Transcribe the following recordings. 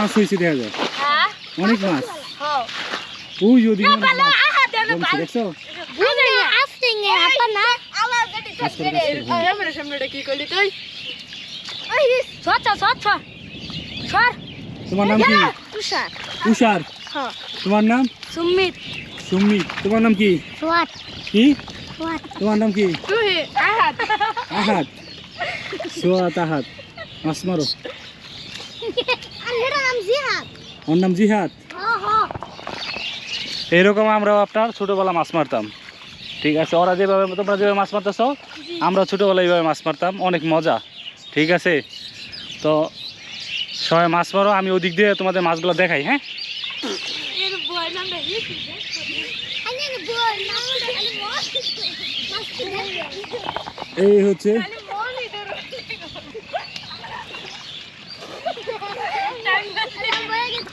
মাছ হয়েছে দেখা যায় হ্যাঁ? অনেক মাছ। হ্যাঁ। ওই জমছে, দেখছ তোমার নাম কি? তুষার। তুষার। হ্যাঁ। তোমার নাম? সুমিত। সুমি তোমার নাম কি? কি? তোমার নাম কি? আহাত। আহাত। সোয়াত আহাত। মাছ মারো। আন্নের নাম জিহাদ। ওর নাম জিহাদ? হ্যাঁ হ্যাঁ এইরকম আমরা আপনার ছোটোবেলা মাছ মারতাম। ঠিক আছে ওরা যেভাবে তোমরা যেভাবে মাছ মারতেছ আমরা ছোটোবেলা এইভাবে মাছ মারতাম অনেক মজা। ঠিক আছে? তো সবাই মাছ মারো আমি ওদিক দিয়ে তোমাদের মাছগুলো দেখাই হ্যাঁ? এই হচ্ছে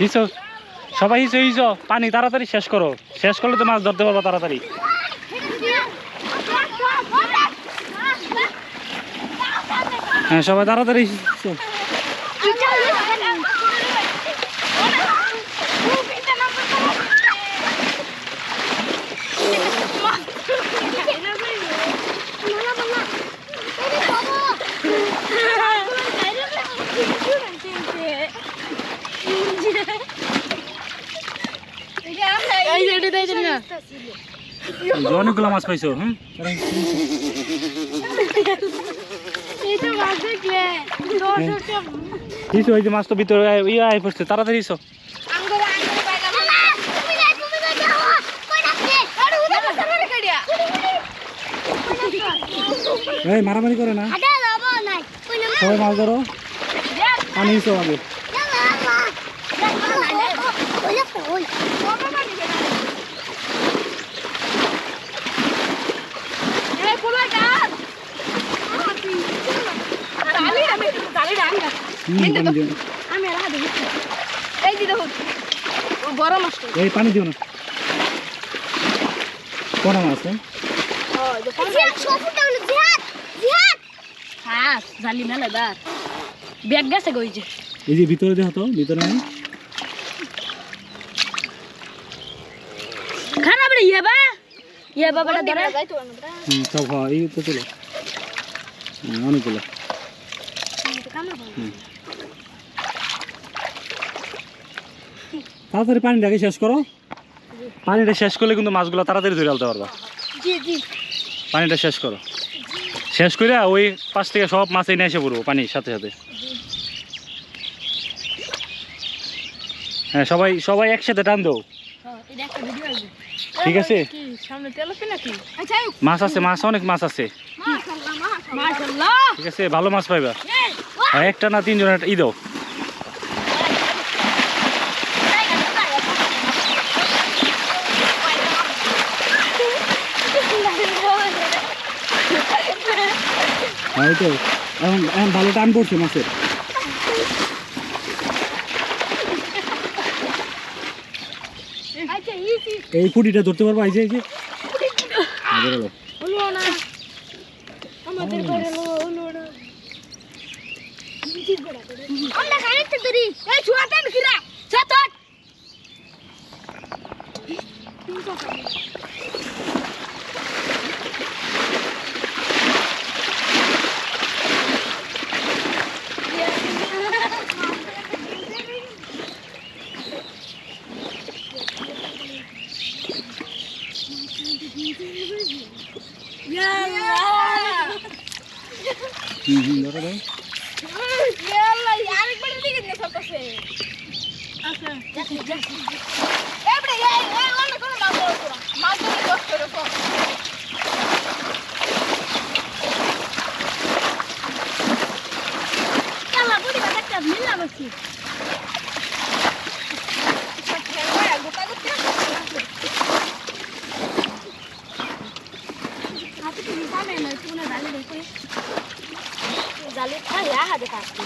হিসো, সবাই হিসো হিসো, পানি তাড়াতাড়ি শেষ করো। শেষ করলে তো মাছ ধরতে পারব তাড়াতাড়ি। হ্যাঁ সবাই তাড়াতাড়ি হিসো। এই যে এটা দেই না এই যে অনেকগুলো মাছ পাইছো হুম এটা মাছ দেখলে দর্শকটা হিসো এই যে মাছ তো ভিতরে ইয়ে আয় পড়ছে তাড়াতাড়ি কাড়িয়া এই মারামারি করে না আডা লাবো নাই কই না সবাই মাছ ধরো পানি পানি দিও না। বড় মাছটা এই পানি দিও না। কোনা মাছ হ্যাঁ? হ্যাঁ জালি মেলে বার ব্যাগ গেছে গই যে। এই যে ভিতরে দেখো তো ভিতরে নাই। খানা বড় ইয়ে বা? ইয়ে বড় ধরে। হুম সব হয় এই তো চলো। অনেকগুলো হুম। তাড়াতাড়ি পানিটাকে শেষ করো। পানিটা শেষ করলে কিন্তু মাছগুলো তাড়াতাড়ি ধরে আনতে পারবা। জি জি। পানিটা শেষ করো। শেষ করে ওই পাশ থেকে সব মাছ এনে এসে পড়ব পানির সাথে সাথে। হ্যাঁ সবাই সবাই একসাথে টান দেও। এটা একটা ভিডিও আসবে ঠিক আছে? কি সামনে তেল আছে নাকি? আচ্ছা মাছ আছে মাছ অনেক মাছ আছে। ঠিক আছে ভালো মাছ পাইবা। আর একটা না তিনজন একটা ই দাও। হ্যাঁ এই তো। এখন এখন ভালো টান পড়ছে মাছের। আচ্ছা এই পুটিটা ধরতে পারব হ্যাঁ। হলো না। আমাদের করে হলো হলো না আমরা খাইতে তরি এই ছুয়াতেন কিরা ছাতট হুম হুম ধরো ধরো আরেকবার দিকে নিয়ে সবটাছে আচ্ছা এবারে এই এই অন্য কোনো মাছ ধরো না মাছ ধরে দশ করে সব কালা বুড়ি বাটা একটা মিলা বসি গোটা গোটা হাতে তুমি জানে না তুমি জানি দেখো জালে খাই হাতে কাটতে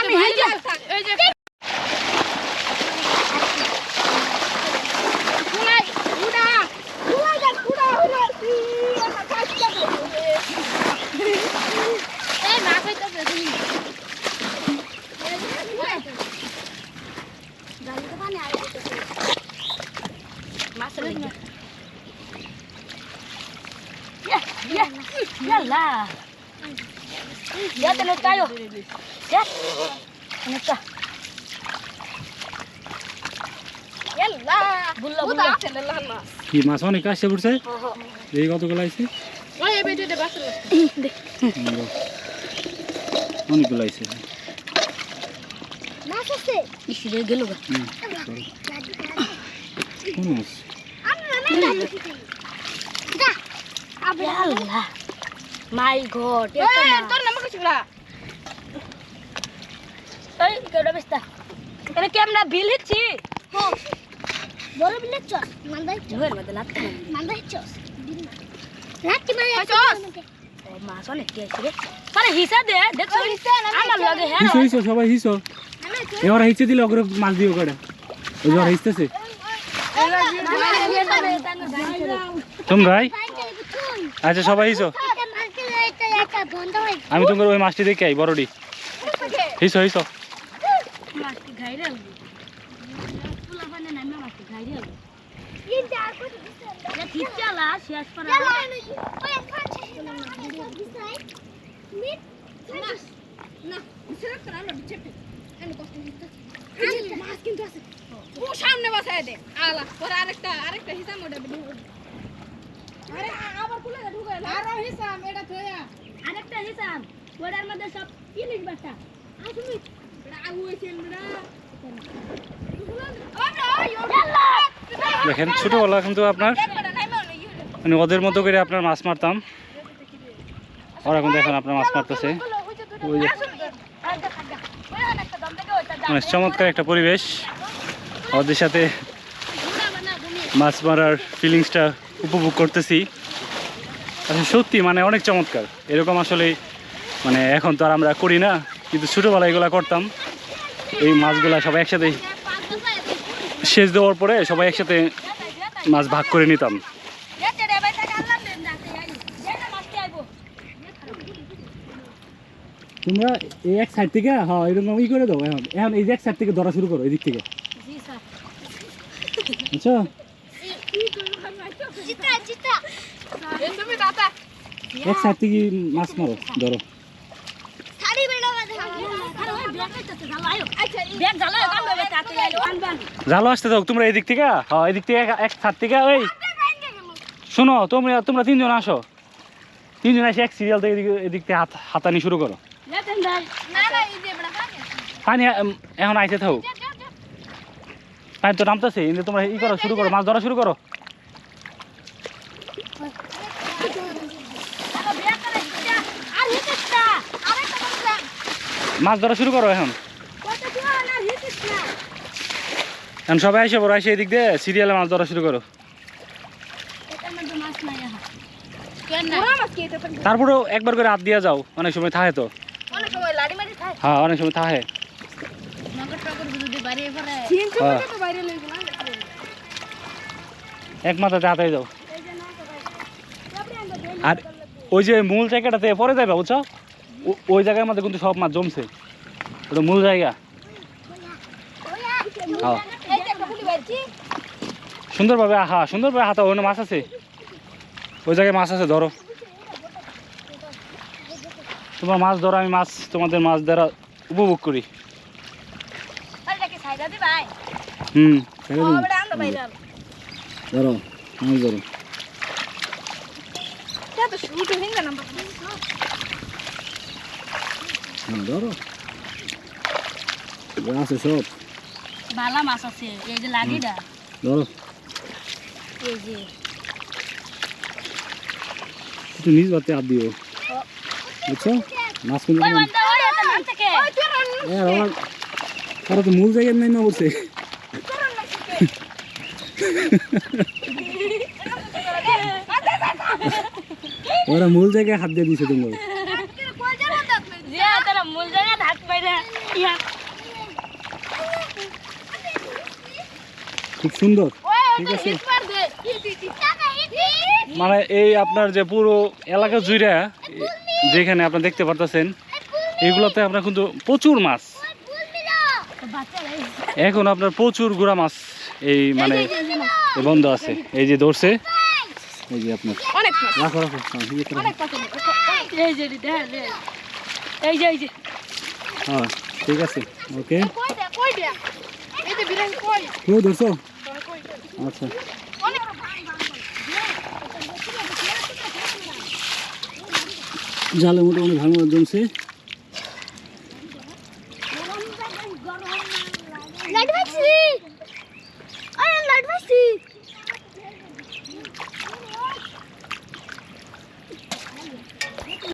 আমি এই যে কুলাই কুড়া কুলাই যা কুড়া হলো আমার কাজটা এই না কইতে তুমি জানি তো পানি আর মাছ লাগে Ya, ya, ya lah. Ya te lo callo. Ya. Conecta. Yalla. Bulla bulla. আছে না কি মাছ? অনেক আসছে পড়ছে? এই কতগুলো আইছে? অনেকগুলো আইছে। মাই গড তোর নাম কিছু এই কেডা বেস্তা এটা কি আমরা বিল হিচ্ছি বড় বিল হিচ্ছ মান্দাই মধ্যে চস ও মাছ অনেক কি আছে রে মানে হিসা দে দেখছ আমার লাগে হ্যাঁ হিসো হিসো সবাই হিসো এবার হিসে দিলে ওগুলো মাছ দিও কটা ওই জ্বর হিসতেছে তোমরাই আচ্ছা সবাই হিসো আমি তোমার ওই মাছটি দেখে আই বড়ডি হিসো হিসো মাছটি ঘাইরে পুলা পানে নামে মাছটি ঘাইরে তিচালা শেষ করা না বিছানা করা না বিছাতে আমি কষ্ট দিতে মাছ কিন্তু আছে ও সামনে বসায় দে আলা পরে আরেকটা আরেকটা হিসাব ওটা বিধি আরে আবার খুলে ঢুকে আরও হিসাব এটা থয়া আরেকটা হিসাব ওটার মধ্যে সব ইলিশ বাটা আসুন দেখেন, ছোটোবেলা কিন্তু আপনার মানে ওদের মতো করে আপনার মাছ মারতাম। ওরা কিন্তু এখন আপনার মাছ মারতেছে। মানে চমৎকার একটা পরিবেশ। ওদের সাথে মাছ মারার ফিলিংসটা উপভোগ করতেছি। আসলে সত্যি মানে অনেক চমৎকার। এরকম আসলে মানে এখন তো আর আমরা করি না, কিন্তু ছোটোবেলায় এগুলা করতাম। এই মাছগুলা সবাই একসাথে সেচ দেওয়ার পরে সবাই একসাথে মাছ ভাগ করে নিতাম। তোমরা এই এক সাইড থেকে হ্যাঁ এরকম ই করে দাও এখন। এখন এই যে এক সাইড থেকে ধরা শুরু করো এদিক থেকে। আচ্ছা? এক সাইড থেকে মাছ মারো ধরো। জালো আসতে দাও তোমরা এদিক থেকে হ্যাঁ এদিক থেকে এক- এক সাইড থেকে ওই। শোনো তোমরা তোমরা তিনজন আসো। তিনজন এসে এক সিরিয়াল থেকে এদিকে এদিক থেকে হাত হাতানি শুরু করো। পানি এখন আইসে থাকুক পানি তো নামতেছে কিন্তু তোমরা ই করো শুরু করো মাছ ধরা শুরু করো। মাছ ধরা শুরু করো এখন। এখন সবাই এসে বড় এসে এদিক দিয়ে সিরিয়ালে মাছ ধরা শুরু করো তারপরেও একবার করে হাত দিয়ে যাও অনেক সময় থাকে তো হ্যাঁ অনেক সময় হ্যাঁ লই এক মাথাতে হাতাই যাও আর ওই যে মূল জায়গাটাতে পরে যাবে বুঝছ ওই জায়গার মধ্যে কিন্তু সব মাছ জমছে ওটা মূল জায়গা হ্যাঁ সুন্দরভাবে হা সুন্দরভাবে হাতা ওখানে মাছ আছে? ওই জায়গায় মাছ আছে ধরো। তোমার মাছ ধরো আমি মাছ তোমাদের মাছ ধরা উপভোগ করি। হুম ধরো মাছ ধরো। হ্যাঁ ধরো। আছে সব। বালা মাছ আছে এই যে লাগিডা ধরো এই যে একটু নিজ বাতে হাত দিও বুঝছ মাছ কিন্তু ওই বান্দা ওই একটা নাম থেকে ওই চরণ এ আমার তারা তো মূল জায়গায় নাই না বলছে ওরা মূল জায়গায় হাত দিয়ে দিছে তোমার যে তারা মূল জায়গা হাত বাইরে ইয়া খুব সুন্দর। ঠিক আছে? মানে এই আপনার যে পুরো এলাকা জুড়ে যেখানে আপনার দেখতে পারতেছেন এগুলোতে আপনার কিন্তু প্রচুর মাছ। এখন আপনার প্রচুর গুড়া মাছ এই মানে বন্ধ আছে। এই যে ধরছে এই যে আপনার। রাখো রাখো হ্যাঁ, হ্যাঁ। ঠিক আছে ওকে। কেউ ধরছো? আচ্ছা। জালের মোটামুটি ভালো মাছ জমছে।